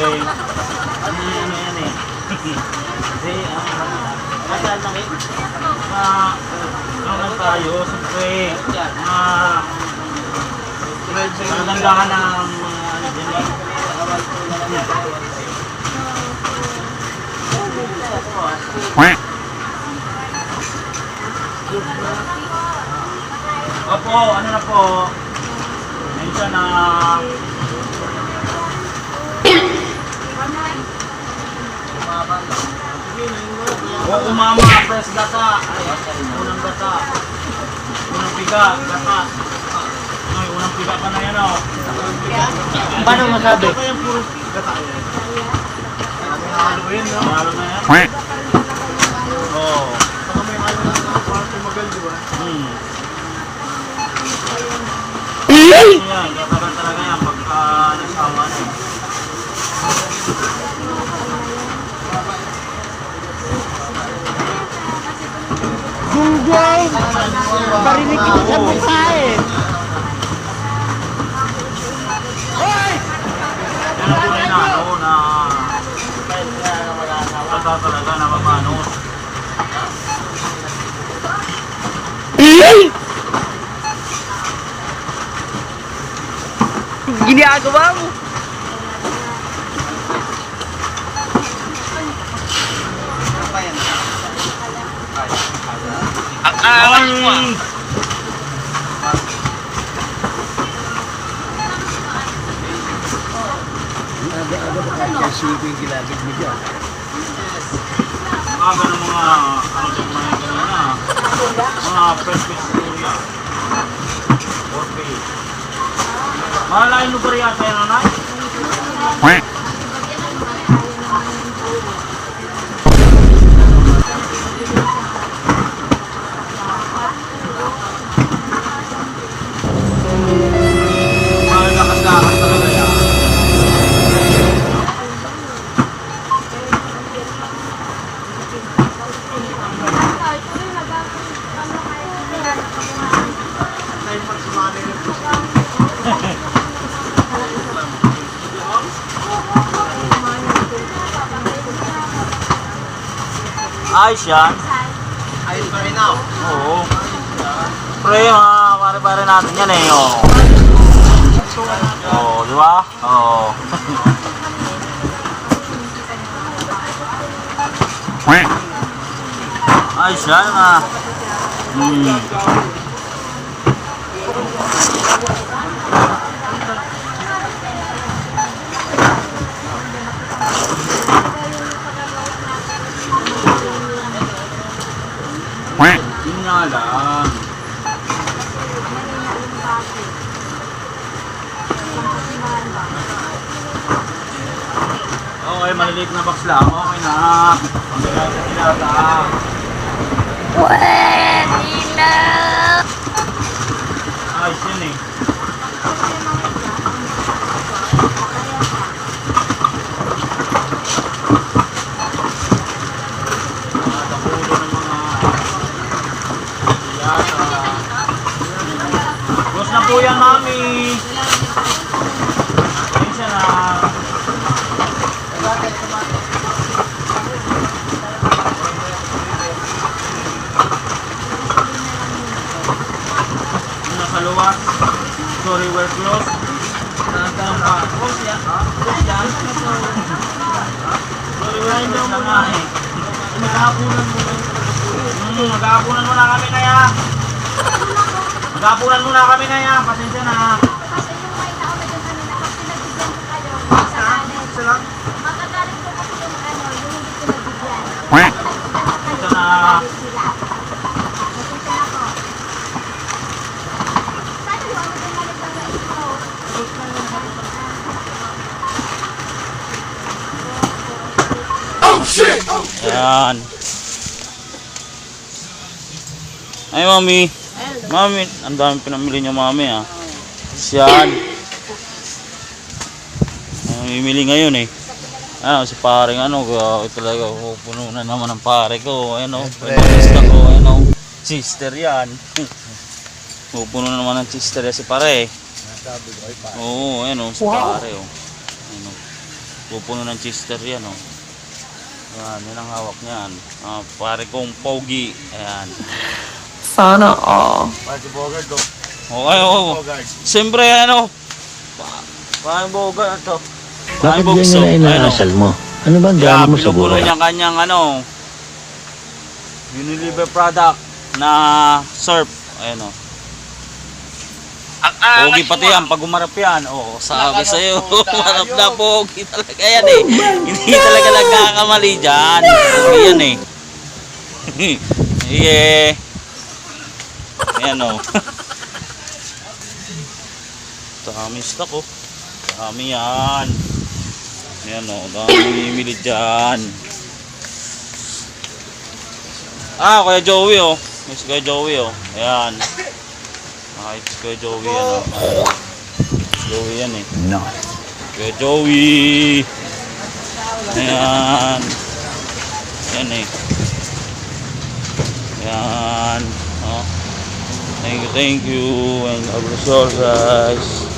Kasi, ah, ano lang eh. Ah, ano tayo, siyempre, ah, Magandaan ng mga ano din eh. Opo, ano na po? Minsan na O umama, press gata. Unang gata. Unang piga, gata. Ay, unang piga pa na yan oh. Paano masabi? Ito yung puro gata yan. Halo yun, no? Halo na yan. Oo. Saka may halo na ng kwarto magal, di ba? Hmm. Yan, gata Barinig kita sa mukha eh. Ang tunay na ano na gata talaga na mamanos. Ginagawa mo. Ang angas mo Aga ng mga ano din mga ganyan na mga fresh vegetarian. Okay. Mahalain mo ba rin yata yan, nanay? Mahal Ayos yan. Ayos pa rin ako. Oo. Pre, mga pare-pare natin yan eh. Oo, oh, di ba? Oo. Ayos yan ah. Hmm. Yun nga lang. Okay, maliliit na box lang. Okay na. Pagkakas na tinata. Ayos yun eh. Mga tapulo ng mga yata. Yan, mami. Minsan na. Yung nasa luwas. Sorry, we're closed. Nandang pa. Close yan. Close yan. Sorry, we're closed na nga eh. Maghapunan muna. Hmm, maghapunan muna kami na ya. Maghapunan muna kami na ya. Pasensya na. Ito na. Ayan. Ay, mami. Mami, ang dami pinamili niyo, mami, ah. Yan. Ang mimili ngayon, eh. Ano, si paring ano, uh, talaga, puno na naman ang pare ko. Ano, pinamista ko, ano, sister yan. Pupuno na naman ng sister yan si pare. Oo, ano, si pare, oh. Ano, pupuno ng sister yan, oh. Ayan, yan ang hawak niyan. Ah, pare kong pogi. Ayan. Sana all. Pati Bogart do. Okay, oo. Bogart. Siyempre, ano, pa- parang boga ito. Bakit Parang bugso. ganyan na inaasal mo? Ano ba ang gano'n mo sa pinupuno buhay? niya kanyang ano, Unilever product na surf. Ayan o. Pogi pati yan, pag umarap yan. Oo, sabi sa'yo, umarap na pogi talaga yan eh. Hindi talaga nagkakamali dyan. Pogi yan eh. yeah. Ayan o. Dami stock oh. Dami yan. Ayan o, dami bumibili dyan. Ah, Kuya Joey oh. May si Kuya Joey oh. Ayan. Si Kuya Joey yan oh. Ayan. Joey yan eh. No. Kuya Joey. Ayan. Ayan eh. Ayan. Oh. Thank you, thank you. And our resources.